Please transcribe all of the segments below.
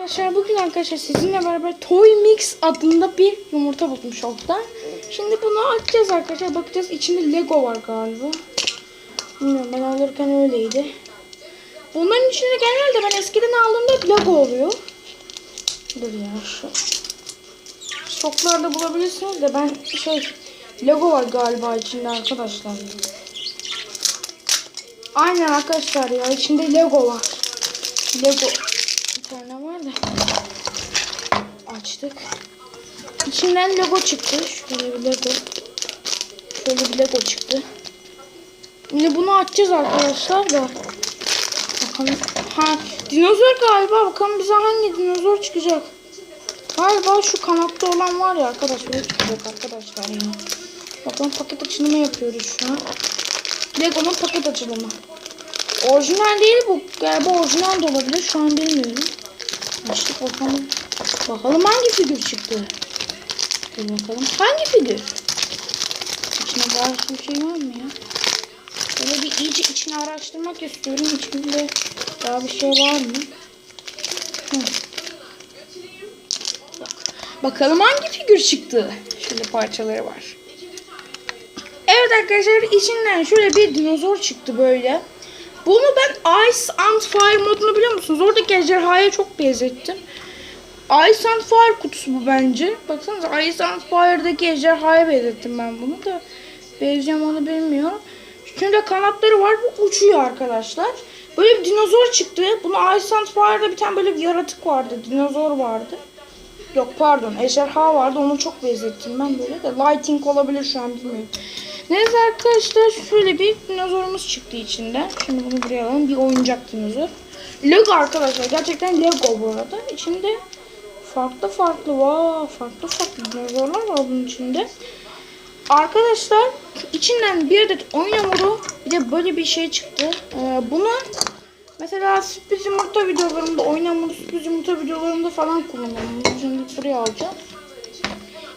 Arkadaşlar bugün arkadaşlar sizinle beraber Toy Mix adında bir yumurta bulmuş Oktan. Şimdi bunu açacağız arkadaşlar. Bakacağız içinde Lego var galiba. Bilmiyorum ben alırken öyleydi. Bunların içinde genelde ben eskiden aldığımda Lego oluyor. Dur ya şu. Stoklarda bulabilirsiniz de ben şey Lego var galiba içinde arkadaşlar. Aynen arkadaşlar ya içinde Lego var. Lego bir tane açtık. İçinden Lego çıktı. Şöyle bir Lego. Şöyle bir Lego çıktı. Şimdi bunu açacağız arkadaşlar da. Bakalım. Ha, dinozor galiba. Bakalım bize hangi dinozor çıkacak. Galiba şu kanatta olan var ya arkadaşlar. o çıkacak arkadaşlar ya. Bakalım paket açılımı yapıyoruz şu an. Lego'nun paket açılımı. Orijinal değil bu. Galiba orijinal de olabilir. Şu an bilmiyorum. Açtık bakalım. Bakalım hangi figür çıktı. Dur bakalım. Hangi figür? İçine başka bir şey var mı ya? Böyle bir iyice içini araştırmak istiyorum. İçinde daha bir şey var mı? Bakalım hangi figür çıktı. Şöyle parçaları var. Evet arkadaşlar içinden şöyle bir dinozor çıktı böyle. Bunu ben Ice and Fire modunu biliyor musunuz? Oradaki ejderhaya çok benzettim. Ice and Fire kutusu bu bence. Baksanıza Ice and Fire'daki ejderhaya benzettim ben bunu da. Benziyorum onu bilmiyorum. Şurada kanatları var. Bu uçuyor arkadaşlar. Böyle bir dinozor çıktı. Bunu Ice and Fire'da bir tane böyle bir yaratık vardı. Dinozor vardı. Yok pardon ejderha vardı. Onu çok benzettim ben böyle de. Lighting olabilir şu an bilmiyorum. Neyse arkadaşlar şöyle bir dinozorumuz çıktı içinden. Şimdi bunu buraya alalım. Bir oyuncak dinozor. Lego arkadaşlar. Gerçekten Lego bu arada. İçinde farklı farklı var. Farklı farklı dinozorlar var bunun içinde. Arkadaşlar içinden bir adet oyun hamuru bir de böyle bir şey çıktı. Ee, bunu mesela sürpriz yumurta videolarında oyun hamuru sürpriz yumurta videolarında falan kullanıyorum. Şimdi buraya alacağım.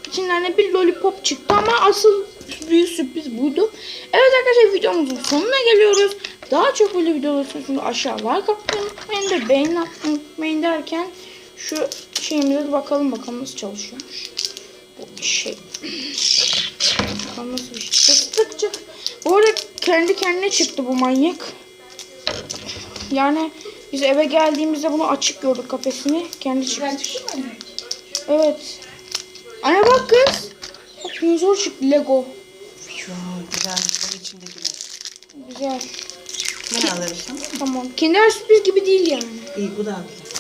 İçinden de bir lollipop çıktı ama asıl büyük sürpriz buydu. Evet arkadaşlar videomuzun sonuna geliyoruz. Daha çok böyle videolar için aşağı like atmayı unutmayın da beğeni atmayı unutmayın derken şu şeyimize bakalım bakalım nasıl çalışıyormuş. Bu şey. Bakalım nasıl bir şey. Fıstıkçık. Bu arada kendi kendine çıktı bu manyak. Yani biz eve geldiğimizde bunu açık gördük kafesini. Kendi çıktı. Evet. Anne bak kız. Bak dinozor çıktı Lego. Şu güzel bunun içindekiler. Güzel. Ne alırsın? Tamam. Kinder sürpriz gibi değil yani. İyi bu da güzel.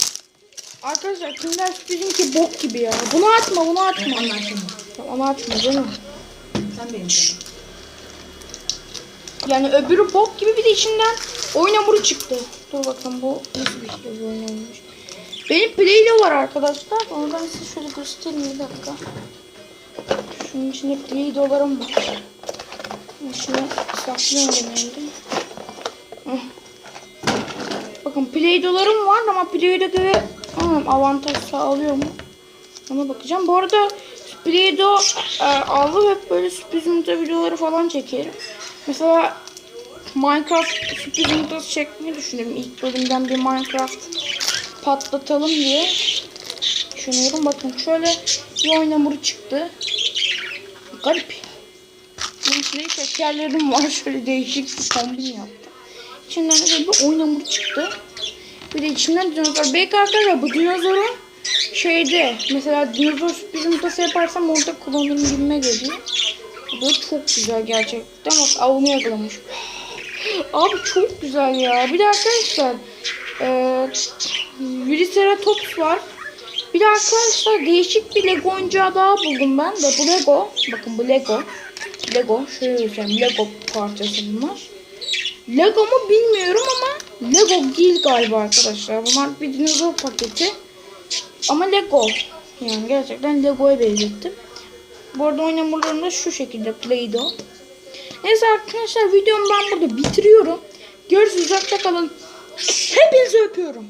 Arkadaşlar Kinder sürprizinki bok gibi ya. Bunu açma bunu. Onlar şimdi. Tamam, Onu açma canım. Sen benim canım. Yani öbürü bok gibi bir de içinden oyun hamuru çıktı. Dur bakalım bu nasıl bir şey bu oyun hamuru. Benim Playlo var arkadaşlar. Onu ben size şöyle göstereyim bir dakika. Şunun içinde Playdo'larım var. Şunu saklıyorum genelde. Bakın Playdo'larım var ama Playdo'da göre avantaj sağlıyor mu? Ona bakacağım. Bu arada Play-Doh e, aldım hep böyle sürpriz yumurta videoları falan çekerim. Mesela Minecraft sürpriz yumurtası çekmeyi düşünüyorum. İlk bölümden bir Minecraft patlatalım diye düşünüyorum. Bakın şöyle bir oyun hamuru çıktı. Garip. Bunun içinde var. Şöyle değişik bir kombin yaptım. İçinden de böyle bir oyun çıktı. Bir de içinden dinozor. Belki arkadaşlar bu dinozorun şeyde mesela dinozor sürpriz yumurtası yaparsam orada kullanırım gibime geliyor. Bu çok güzel gerçekten. Bak avını yakalamış. Abi çok güzel ya. Bir de arkadaşlar eee Triceratops var. Bir de arkadaşlar değişik bir Lego oyuncağı daha buldum ben de. Bu Lego. Bakın bu Lego. Lego. Şöyle göstereyim. Lego parçası bunlar. Lego mu bilmiyorum ama Lego değil galiba arkadaşlar. Bunlar bir dinozor paketi. Ama Lego. Yani gerçekten Lego'ya benzettim. Bu arada oyun hamurlarım da şu şekilde Play-Doh. Neyse arkadaşlar videomu ben burada bitiriyorum. Görüşürüz. Hoşça kalın. Hepinizi öpüyorum.